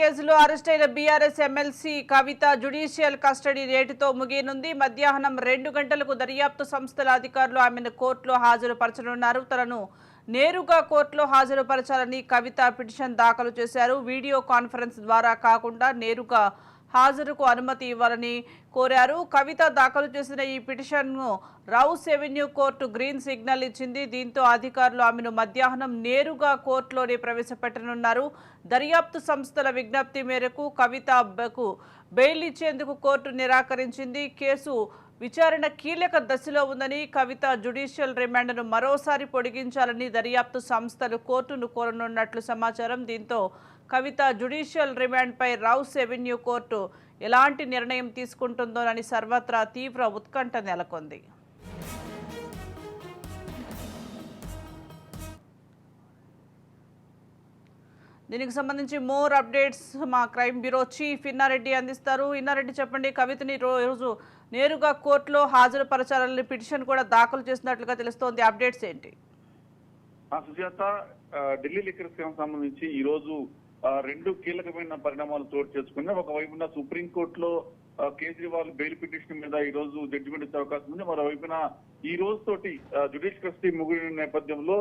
కేసులో అరెస్ట్ అయిన BRS MLC Kavitha judicial custody రేటుతో ముగియనుంది. మధ్యాహ్నం రెండు గంటలకు దర్యాప్తు సంస్థల అధికారులు ఆమెను కోర్టులో హాజరుపరచనున్నారు. తనను నేరుగా కోర్టులో హాజరుపరచాలని కవిత పిటిషన్ దాఖలు చేశారు. వీడియో కాన్ఫరెన్స్ ద్వారా కాకుండా నేరుగా హాజరుకు అనుమతి ఇవ్వాలని కోరారు. కవిత దాఖలు చేసిన ఈ పిటిషన్ను Rouse Avenue court green signal ఇచ్చింది. దీంతో అధికారులు ఆమెను మధ్యాహ్నం నేరుగా కోర్టులోనే ప్రవేశపెట్టనున్నారు. దర్యాప్తు సంస్థల విజ్ఞప్తి మేరకు కవితకు బెయిల్ ఇచ్చేందుకు కోర్టు నిరాకరించింది. కేసు విచారణ కీలక దశలో ఉందని కవిత జుడిషియల్ రిమాండ్ను మరోసారి పొడిగించాలని దర్యాప్తు సంస్థలు కోర్టును కోరనున్నట్లు సమాచారం. దీంతో కవిత జుడిషియల్ రిమాండ్పై రౌస్ ఎవెన్యూ కోర్టు ఎలాంటి నిర్ణయం తీసుకుంటుందోనని సర్వత్రా తీవ్ర ఉత్కంఠ నెలకొంది. దీనికి సంబంధించి మోర్ అప్డేట్స్ మా క్రైమ్ బ్యూరో చీఫ్ ఇన్నారెడ్డి అందిస్తారు. ఇన్నారెడ్డి చెప్పండి కవితని రోజు నేరుగా కోర్టులో హాజరుపరచాలని పిటిషన్ కూడా దాఖలు చేసినట్లుగా తెలుస్తోంది. అప్డేట్స్ ఏంటి? సుజాత ఢిల్లీ లిక్కర్ సంబంధించి ఈ రోజు రెండు కీలకమైన పరిణామాలు చోటు చేసుకున్నాయి. ఒకవైపున సుప్రీంకోర్టులో కేజ్రీవాల్ బెయిల్ పిటిషన్ మీద ఈ రోజు జడ్జిమెంట్ ఇచ్చే అవకాశం ఉంది. మరోవైపున ఈ రోజు తోటి జుడిషియల్ కస్టడీ ముగిన నేపథ్యంలో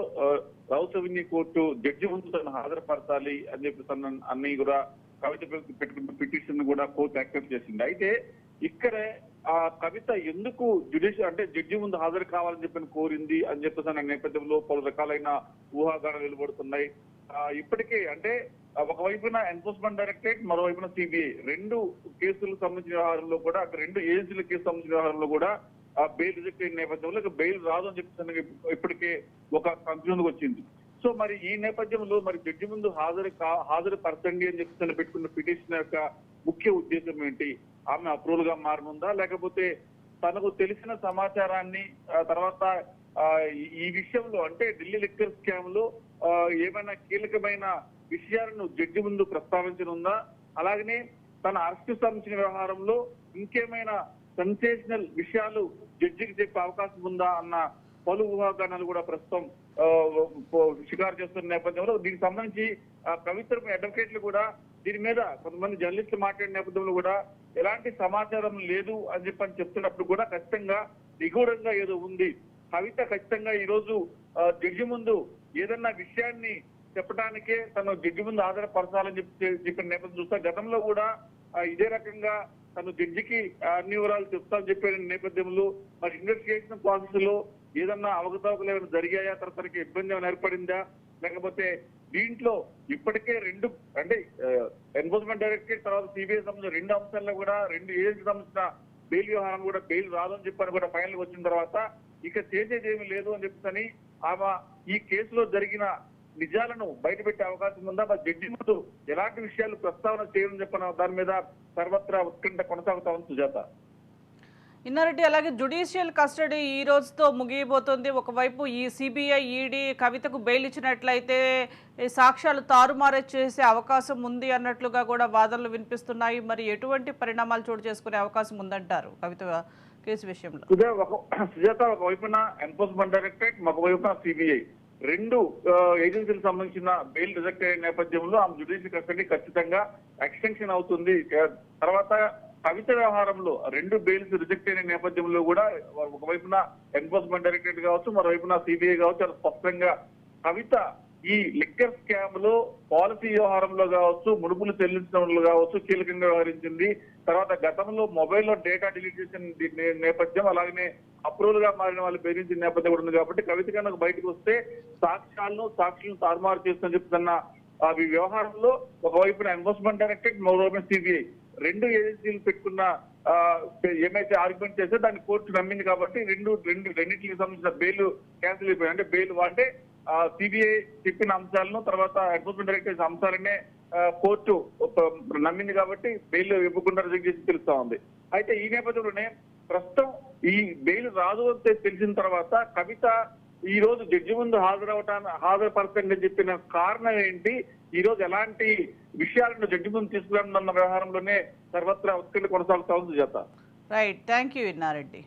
రౌసవిని కోర్టు జడ్జి ముందు తను హాజరుపరచాలి అని చెప్పి తన అన్ని కూడా కవిత పెట్టుకున్న పిటిషన్ కూడా కోర్టు యాక్సెప్ట్ చేసింది. అయితే ఇక్కడే ఆ కవిత ఎందుకు జుడిషియల్ అంటే జడ్జి ముందు హాజరు కావాలని చెప్పి కోరింది అని చెప్పేసి నేపథ్యంలో పలు రకాలైన ఊహాగానాలు వెలువడుతున్నాయి. ఇప్పటికే అంటే ఒకవైపున ఎన్ఫోర్స్మెంట్ డైరెక్టరేట్ మరోవైపున సిబిఐ రెండు కేసులకు సంబంధించిన వ్యవహారంలో కూడా అక్కడ రెండు ఏజెన్సీల కేసు సంబంధించిన వ్యవహారంలో కూడా ఆ బెయిల్ రిజెక్ట్ అయిన నేపథ్యంలో ఇక బెయిల్ రాదు అని చెప్పేసి ఇప్పటికే ఒక కన్క్లూజన్ వచ్చింది. సో మరి ఈ నేపథ్యంలో మరి జడ్జి ముందు హాజరు కా- హాజరు పరచండి అని చెప్పి పెట్టుకున్న పిటిషన్ యొక్క ముఖ్య ఉద్దేశం ఏంటి? ఆమె అప్రూవల్గా మారనుందా? లేకపోతే తనకు తెలిసిన సమాచారాన్ని తర్వాత ఈ- విషయంలో అంటే ఢిల్లీ లిక్కర్ స్కామ్లో ఏమైనా కీలకమైన విషయాలను జడ్జి ముందు ప్రస్తావించనుందా? అలాగనే తన అరెస్టు సంబంధించిన వ్యవహారంలో ఇంకేమైనా సెన్సేషనల్ విషయాలు జడ్జికి చెప్పే అవకాశం ఉందా అన్న పలు ఊహాగానాలు కూడా ప్రస్తుతం షికారు చేస్తున్న నేపథ్యంలో దీనికి సంబంధించి ఆ, అడ్వకేట్లు కూడా దీని మీద కొంతమంది జర్నలిస్టులు మాట్లాడిన నేపథ్యంలో కూడా ఎలాంటి సమాచారం లేదు అని చెప్పని చెప్తున్నప్పుడు కూడా ఖచ్చితంగా నిగూఢంగా ఏదో ఉంది. కవిత ఖచ్చితంగా ఈ రోజు జడ్జి ముందు ఏదన్నా విషయాన్ని చెప్పడానికే తను జడ్జి ముందు ఆధారపరచాలని చెప్పి చెప్పిన నేపథ్యం చూస్తే గతంలో కూడా ఇదే రకంగా తను జడ్జికి అన్ని వివరాలు చెప్తానని చెప్పిన నేపథ్యంలో మరి ఇన్వెస్టిగేషన్ ప్రాసెస్లో ఏదన్నా అవకతవకలు ఏమైనా జరిగాయా? తర్వాత తనకి ఇబ్బంది ఏమైనా ఏర్పడిందా? లేకపోతే దీంట్లో ఇప్పటికే రెండు అంటే ఎన్ఫోర్స్మెంట్ డైరెక్టరేట్ తర్వాత సిబిఐ సంబంధించిన రెండు అంశాల్లో కూడా రెండు ఏజెన్సీ సంబంధించిన బెయిల్ వ్యవహారం కూడా బెయిల్ రాదని చెప్పని కూడా ఫైనల్ వచ్చిన తర్వాత ఇక చేసేది ఏమీ లేదు అని చెప్తాని ఆమె ఈ కేసులో జరిగిన నిజాలను బయటపెట్టే అవకాశం ఉందా? మరి జడ్జి ముందు ఎలాంటి విషయాలు ప్రస్తావన చేయడం చెప్పిన దాని మీద సర్వత్రా ఉత్కంఠ కొనసాగుతా ఉంది సుజాత. ఇన్నారెడ్డి అలాగే జుడిషియల్ కస్టడీ ఈ రోజుతో ముగియబోతోంది. ఒకవైపు ఈ సిబిఐ ఈడీ కవితకు బెయిల్ ఇచ్చినట్లయితే సాక్ష్యాలు తారుమారే చేసే అవకాశం ఉంది అన్నట్లుగా కూడా వాదనలు వినిపిస్తున్నాయి. మరి ఎటువంటి పరిణామాలు చోటు చేసుకునే అవకాశం ఉందంటారు కవిత కేసు విషయంలో? సుజాత ఒక వైపున ఎన్ఫోర్స్మెంట్ డైరెక్టరేట్ మరొక వైపున సిబిఐ. రెండు ఏజెన్సీలకు సంబంధించిన బెయిల్ రిజెక్ట్ అయిన నేపథ్యంలో ఆమె జ్యుడిషియల్ కస్టడీ ఖచ్చితంగా ఎక్స్టెన్షన్ అవుతుంది. తర్వాత కవిత వ్యవహారంలో రెండు బెయిల్స్ రిజెక్ట్ అయిన నేపథ్యంలో కూడా ఒకవైపున ఎన్ఫోర్స్మెంట్ డైరెక్టరేట్ కావచ్చు మరోవైపున సిబిఐ కావచ్చు స్పష్టంగా కవిత ఈ లిక్కర్ స్కామ్లో పాలసీ వ్యవహారంలో కావచ్చు ముడుపులు చెల్లించడంలో కావచ్చు కీలకంగా వ్యవహరించింది. తర్వాత గతంలో మొబైల్లో డేటా డిలీట్ చేసిన నేపథ్యం అలాగనే అప్రూవల్గా మారిన వాళ్ళు బెదిరించిన నేపథ్యం కూడా ఉంది కాబట్టి కవిత కనుక బయటకు వస్తే సాక్ష్యాలను సాక్షులను తారుమారు చేస్తుందని చెప్తున్న ఈ వ్యవహారంలో ఒకవైపున ఎన్ఫోర్స్మెంట్ డైరెక్టరేట్ మరోవైపు సిబిఐ రెండు ఏజెన్సీలు పెట్టుకున్న ఏమైతే ఆర్గ్యుమెంట్ చేస్తే దాన్ని కోర్టు నమ్మింది కాబట్టి రెండు రెండు రెండింటికి సంబంధించిన బెయిల్ క్యాన్సిల్ అయిపోయాయి అంటే బెయిల్ అంటే సిబిఐ చెప్పిన అంశాలను తర్వాత ఎన్ఫోర్స్మెంట్ డైరెక్టరేట్ అంశాలనే కోర్టు నమ్మింది కాబట్టి బెయిల్ ఇవ్వకుండా రిజెక్ట్ చేసి తెలుస్తా ఉంది. అయితే ఈ నేపథ్యంలోనే ప్రస్తుతం ఈ బెయిల్ రాదు అని తెలిసిన తర్వాత కవిత ఈ రోజు జడ్జి ముందు హాజరవటాన్ని హాజరుపరచండి అని చెప్పిన కారణం ఏంటి? ఈ రోజు ఎలాంటి విషయాలను జడ్జి ముందు తీసుకురానున్న వ్యవహారంలోనే సర్వత్రా ఉత్కంఠ కొనసాగుతా ఉంది చేత రైట్ థ్యాంక్ యూ విన్నారెడ్డి